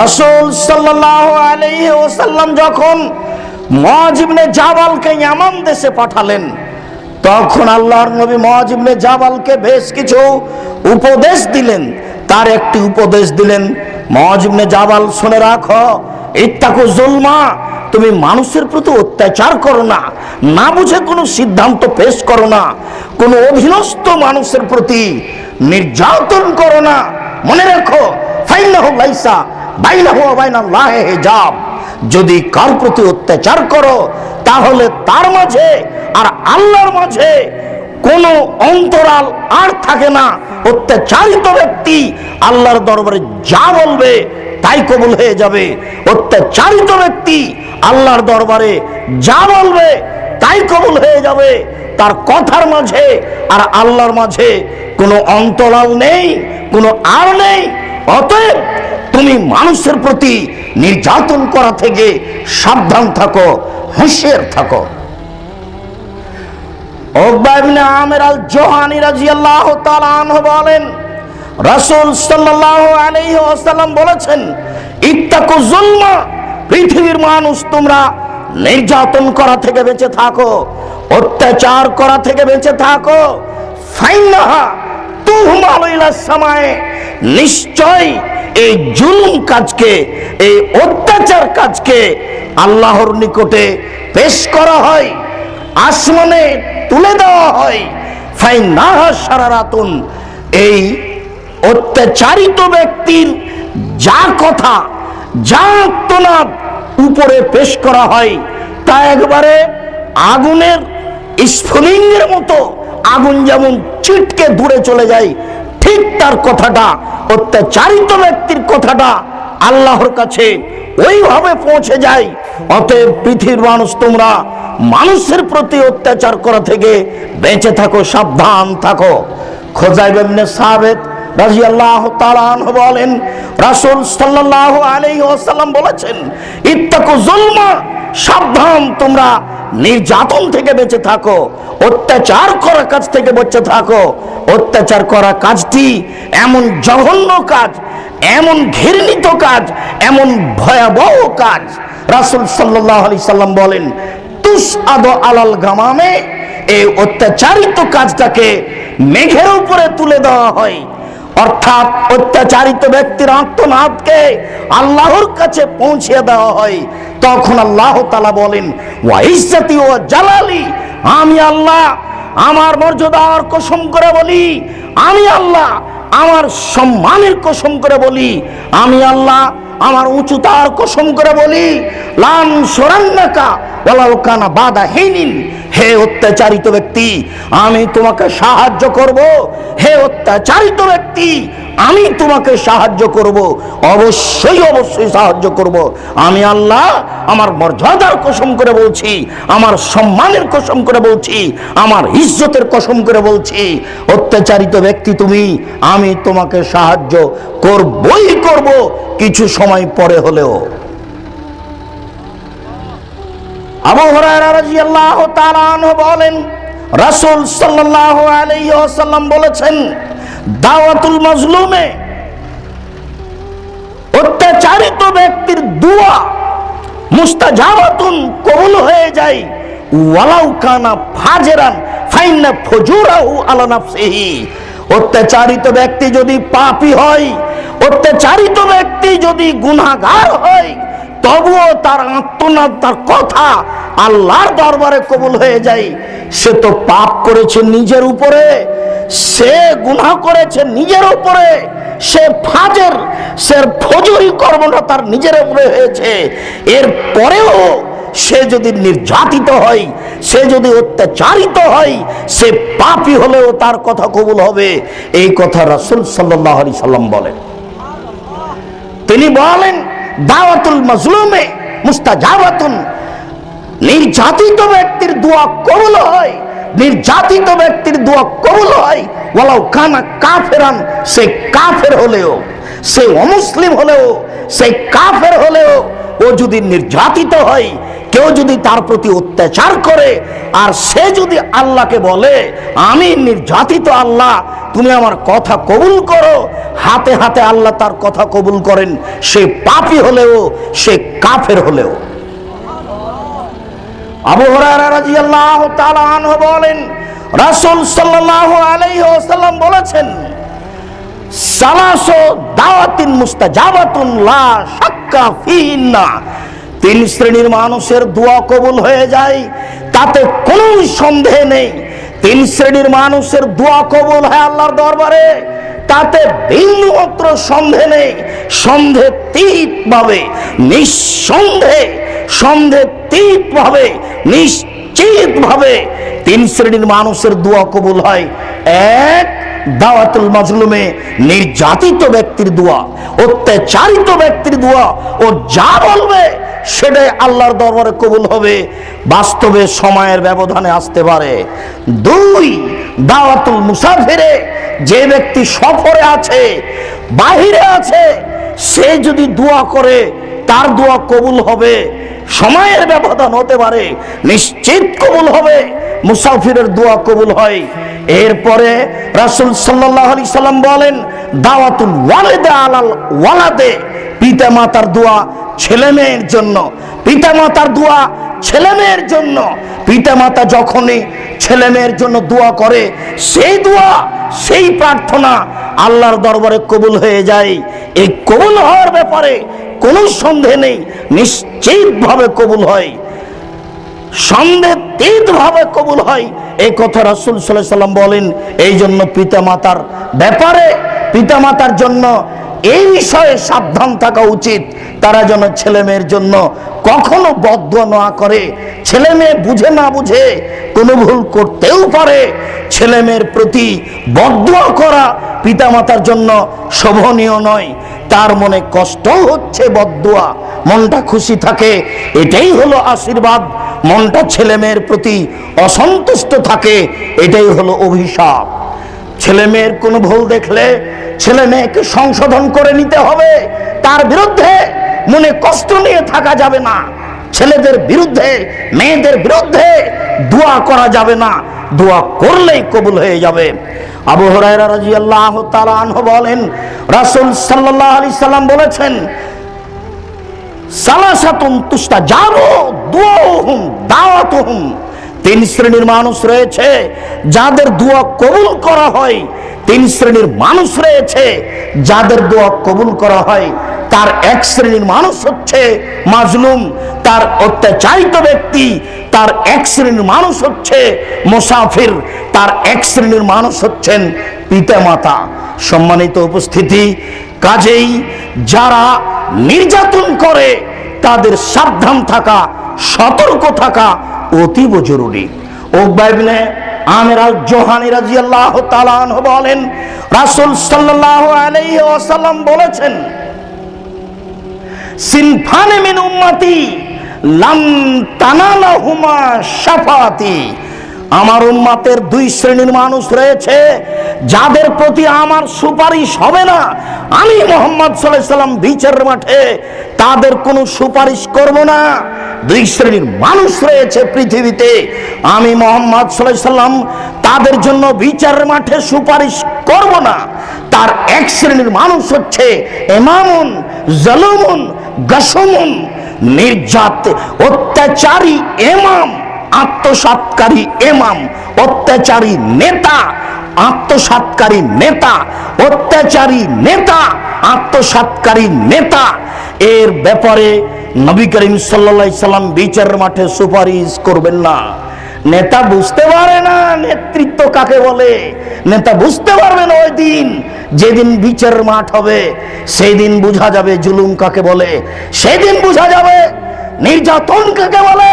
রাসূল সাল্লাল্লাহু আলাইহি ওয়াসাল্লাম যখন মুয়াজিবনে জাবালকে ইয়ামান দেশে পাঠালেন, তখন আল্লাহর নবী মহাজিবনে জাবালকে বেশ কিছু উপদেশ দিলেন। তার একটি উপদেশ দিলেন মহাজিবনে জাবাল, শুনে রাখো, ইত্তাকু জুলমা, তুমি মানুষের প্রতি অত্যাচার করো না না বুঝে কোনো সিদ্ধান্ত পেশ করো না, কোনো অধীনস্থ মানুষের প্রতি নির্যাতন করো না। মনে রেখো, ফাইনাহু লাইসা বাইনাল্লাহি হিজাব। যদি কার প্রতি অত্যাচার করো, তাহলে তার মাঝে আর আল্লাহর মাঝে কোনো অন্তরাল আর থাকে না। অত্যাচারিত ব্যক্তি আল্লাহর দরবারে যা বলবে তাই কবুল হয়ে যাবে। অত্যাচারিত ব্যক্তি আল্লাহর দরবারে যা বলবে তাই কবুল হয়ে যাবে। তার কথার মাঝে আর আল্লাহর মাঝে কোনো অন্তরাল নেই, কোনো আর নেই। অতএব তুমি মানুষের প্রতি নির্যাতন করা থেকে সাবধান থাকো, হুঁশিয়ার থাকো। জোহানি রাদিয়াল্লাহু তাআলা বলেন, রাসূল বলেছেন পৃথিবীর মানুষ তোমরা নির্যাতন করা থেকে বেঁচে থাকো, অত্যাচার করা থেকে বেঁচে থাকো। ফাইনাহা তুহমালু ইলাস সামায়ে নিশ্চয় এই জুলুম কাজকে, এই অত্যাচার কাজকে আল্লাহর নিকটে পেশ করা হয়, আসমানে তুলে দেওয়া হয়। ফাই নাহা সারারাতুন এই অত্যাচারিত ব্যক্তির যা কথা, যা আত্মনাদ উপরে পেশ করা হয়, তা একবারে আগুনের স্ফুলিঙ্গের মতো, আগুন যেমন চিটকে দূরে চলে যায় ঠিক তার কথাটা, অত্যাচারিত ব্যক্তির কথাটা আল্লাহর কাছে ওইভাবে পৌঁছে যায়। অতএব পৃথিবীর মানুষ তোমরা মানুষের প্রতি অত্যাচার করা থেকে বেঁচে থাকো, সাবধান থাকো। খোঁজাইবেন ইবনে বলেন বলেছেন সাবধান তোমরা নির্যাতন থেকে বেঁচে থাকো, অত্যাচার করা কাজ থেকে বেঁচে থাকো, অত্যাচার করা কাজটি এমন জঘন্য কাজ, এমন ঘৃণিত কাজ, এমন ভয়াবহ কাজ। রাসূল সাল্লাল্লাহু আলাইহি সাল্লাম বলেন তুস আদো আলাল গামামে, এই অত্যাচারিত কাজটাকে মেঘের উপরে তুলে দেওয়া হয়। অর্থাৎ অত্যাচারিত ব্যক্তির আত্মনাদকে আল্লাহর কাছে পৌঁছে দেওয়া হয়। তখন আল্লাহ তালা বলেন ওয়াইসাতি ও জালালি, আমি আল্লাহ আমার মর্যাদার কসম করে বলি, আমি আল্লাহ আমার সম্মানের কসম করে বলি, আমি আল্লাহ আমার উঁচুতার কসম করে বলি লাম সরান্নাকা ওয়ালাউ কানা বাদা হেনিন। হে অত্যাচারিত ব্যক্তি, আমি তোমাকে সাহায্য করব। হে অত্যাচারিত ব্যক্তি, আমি তোমাকে সাহায্য করব। অবশ্যই অবশ্যই সাহায্য করব। আমি আল্লাহ আমার মর্যাদার কসম করে বলছি, আমার সম্মানের কসম করে বলছি, আমার ইজ্জতের কসম করে বলছি, অত্যাচারিত ব্যক্তি তুমি, আমি তোমাকে সাহায্য করবই করব, কিছু সময় পরে হলেও। আবু হুরায়রা রাদিয়াল্লাহু তাআলা আনহু বলেন, রাসূল সাল্লাল্লাহু আলাইহি ওয়াসাল্লাম বলেছেন, দাওয়াতুল মাজলুমে অত্যাচারিত ব্যক্তির দোয়া মুস্তাজাবাতুন কবুল হয়ে যায়, ওয়ালাউ কানা ফাজেরান ফাইন্না ফজুরাহু আলা নাফসিহি। অত্যাচারিত ব্যক্তি যদি পাপী হয়, অত্যাচারিত ব্যক্তি যদি গুনাহগার হয় তবুও তার আত্মনাদ, তার কথা আল্লাহর দরবারে কবুল হয়ে যায়। সে তো পাপ করেছে নিজের উপরে, সে গুনাহ করেছে নিজের উপরে, সে ফাজের, সে ফজরি কর্মটা তার নিজের উপরে হয়েছে। এর পরেও সে যদি নির্যাতিত হয়, সে যদি অত্যাচারিত হয়, সে পাপী হলেও তার কথা কবুল হবে। এই কথা রাসূল সাল্লাল্লাহু আলাইহি সাল্লাম বলেন। তিনি বলেন দাওয়াতুল মজলুমে মুস্তাজাবাতুন। নির্যাতিত ব্যক্তির দোয়া কবুল হয়, নির্যাতিত ব্যক্তির দোয়া কবুল হয়। ওয়ালাউ কানা কাফেরান, সে কাফের হলেও, সে অমুসলিম হলেও, সে কাফের হলেও ও যদি নির্যাতিত হয় কেউ যদি তার প্রতি অত্যাচার করে, আর সে যদি আল্লাহকে বলে, আমি নির্যাতিত আল্লাহ, তুমি আমার কথা কবুল করো। হাতে হাতে আল্লাহ তার কথা কবুল করেন, সে পাপী হলেও, সে কাফের হলেও। আবু বলেন, রাসূল আলাইহি বলেছেন, সালাসো দাওয়াতিন মুস্তাজাবাতুন লা শাক্কা ফিহিন্না। তিন শ্রেণির মানুষের দোয়া কবুল হয়ে যায়, তাতে কোনো সন্দেহ নেই। তিন শ্রেণির মানুষের দোয়া কবুল হয় আল্লাহর দরবারে, তাতে বিন্দুমাত্র সন্দেহ নেই। সন্দেহ তীত ভাবে নিঃসন্দেহে সন্দেহ তীত ভাবে নিশ্চিত ভাবে তিন শ্রেণির মানুষের দোয়া কবুল হয়। এক, দাওয়াতুল মাজলুমে নির্যাতিত ব্যক্তির দোয়া, অত্যাচারিত ব্যক্তির দোয়া, ও যা বলবে সেটাই আল্লাহর দরবারে কবুল হবে। বাস্তবে সময়ের ব্যবধানে আসতে পারে। দুই, দাওয়াতুল মুসাফিরে, যে ব্যক্তি সফরে আছে, বাহিরে আছে, সে যদি দোয়া করে, তার দোয়া কবুল হবে। সময়ের ব্যবধান হতে পারে, নিশ্চিত কবুল হবে, মুসাফিরের দোয়া কবুল হয়। এরপরে রাসূল সাল্লাল্লাহু আলাইহি সাল্লাম বলেন, দাওয়াতুল ওয়ালিদে আলাল ওয়ালাদে পিতা মাতার দোয়া ছেলে মেয়ের জন্য পিতা মাতার দোয়া ছেলে মেয়ের জন্য। পিতা মাতা যখনই ছেলে মেয়ের জন্য দোয়া করে, সেই দোয়া, সেই প্রার্থনা আল্লাহর দরবারে কবুল হয়ে যায়। এই কবুল হওয়ার ব্যাপারে কোনো সন্দেহ নেই, নিশ্চিতভাবে কবুল হয়। সন্দেহ কবুল হয়। এই কথা রাসূল সাল্লাম বলেন এই জন্য পিতা মাতার ব্যাপারে পিতা মাতার জন্য এই বিষয়ে সাবধান থাকা উচিত। তারা যেন ছেলে জন্য কখনো বদ্ধ না করে। ছেলে মেয়ে বুঝে না বুঝে কোনো ভুল করতেও পারে। ছেলে প্রতি বদ্ধ করা পিতামাতার জন্য শোভনীয় নয়। তার মনে কষ্ট হচ্ছে বদুয়া মনটা খুশি থাকে। এটাই হলো আশীর্বাদ। মনটা ছেলে প্রতি অসন্তুষ্ট থাকে। এটাই হলো অভিশাপ। ছেলে মেয়ের কোনো ভুল দেখলে ছেলে মেয়েকে সংশোধন করে নিতে হবে। তার বিরুদ্ধে মনে কষ্ট নিয়ে থাকা যাবে না। ছেলেদের বিরুদ্ধে, মেয়েদের বিরুদ্ধে দোয়া করা যাবে না। দোয়া করলেই কবুল হয়ে যাবে। আবু হরাইরা রাদিয়াল্লাহু তাআলা আনহু বলেন, রাসূল সাল্লাল্লাহু আলাইহি সাল্লাম বলেছেন, সালাসাতুন তুস্তা যাব দুয়াহুম দাওয়াতুহুম। তিন শ্রেণির মানুষ রয়েছে, যাদের দোয়া কবুল করা হয়, তিন শ্রেণির মানুষ রয়েছে, যাদের দোয়া কবুল করা হয়, তার এক শ্রেণির মানুষ হচ্ছে মাজলুম, তার অত্যাচারিত ব্যক্তি, তার এক শ্রেণির মানুষ হচ্ছে মুসাফির, তার এক শ্রেণির মানুষ হচ্ছেন পিতামাতা। সম্মানিত উপস্থিতি, কাজেই যারা নির্যাতন করে, তাদের সাবধান থাকা, সতর্ক থাকা অতীব জরুরি। ওকবাইবনে আমের আল জোহানি রাজিয়াল্লাহ তালান বলেন, রাসূল সাল্লাল্লাহু আলাইহি ওয়াসাল্লাম বলেছেন, সিনফানে মিন উম্মতি লাম তানালাহুমা শাফাতি। আমার উম্মাতের দুই শ্রেণির মানুষ রয়েছে, যাদের প্রতি আমার সুপারিশ হবে না। আমি মোহাম্মদ সাল্লাহ সাল্লাম বিচার মাঠে তাদের কোনো সুপারিশ করব না। দুই শ্রেণির মানুষ রয়েছে পৃথিবীতে। আমি মোহাম্মদ সাল্লাম তাদের জন্য বিচার মাঠে সুপারিশ করব না। তার এক শ্রেণির মানুষ হচ্ছে এমামুন জলুমুন, গাসমুন, নির্যাত, অত্যাচারী এমাম আত্মসাতকারী এমাম অত্যাচারী নেতা আত্মসাতকারী নেতা, অত্যাচারী নেতা, আত্মসাতকারী নেতা। এর ব্যাপারে নবী করিম সাল্লা সাল্লাম বিচারের মাঠে সুপারিশ করবেন না। নেতা বুঝতে পারে না নেতৃত্ব কাকে বলে। নেতা বুঝতে পারবেন ওই দিন যেদিন বিচার মাঠ হবে সেই দিন বোঝা যাবে জুলুম কাকে বলে। সেদিন বোঝা যাবে নির্যাতন কাকে বলে।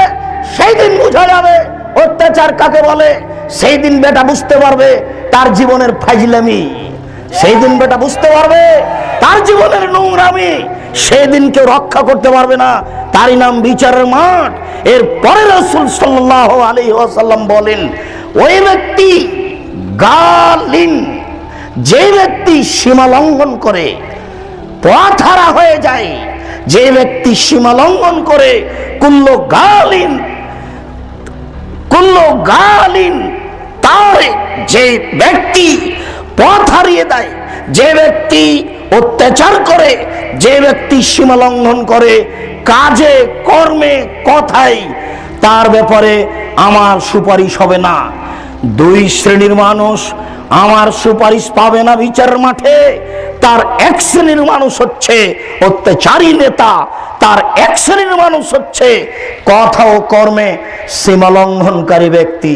সেই দিন বোঝা যাবে অত্যাচার কাকে বলে। সেই দিন বেটা বুঝতে পারবে তার জীবনের ফাইজলামি। সেই দিন বেটা বুঝতে পারবে তার জীবনের নোংরামি। সেই কেউ রক্ষা করতে পারবে না। তারই নাম বিচারের মাঠ। এর পরে রসুল সাল্লাহ আলী ওয়াসাল্লাম বলেন, ওই ব্যক্তি গালিন, যে ব্যক্তি সীমা লঙ্ঘন করে, পথহারা হয়ে যায়, যে ব্যক্তি সীমা লঙ্ঘন করে, কুল্ল গালিন কুল্ল গালিন তার যে ব্যক্তি পথ হারিয়ে দেয়, যে ব্যক্তি অত্যাচার করে, যে ব্যক্তি সীমা লঙ্ঘন করে, কাজে, কর্মে কথাই তার ব্যাপারে আমার সুপারিশ হবে না। দুই শ্রেণির মানুষ আমার সুপারিশ পাবে না বিচারের মাঠে। তার এক শ্রেণির মানুষ হচ্ছে অত্যাচারী নেতা। তার এক শ্রেণির মানুষ হচ্ছে কথা ও কর্মে সীমা লঙ্ঘনকারী ব্যক্তি।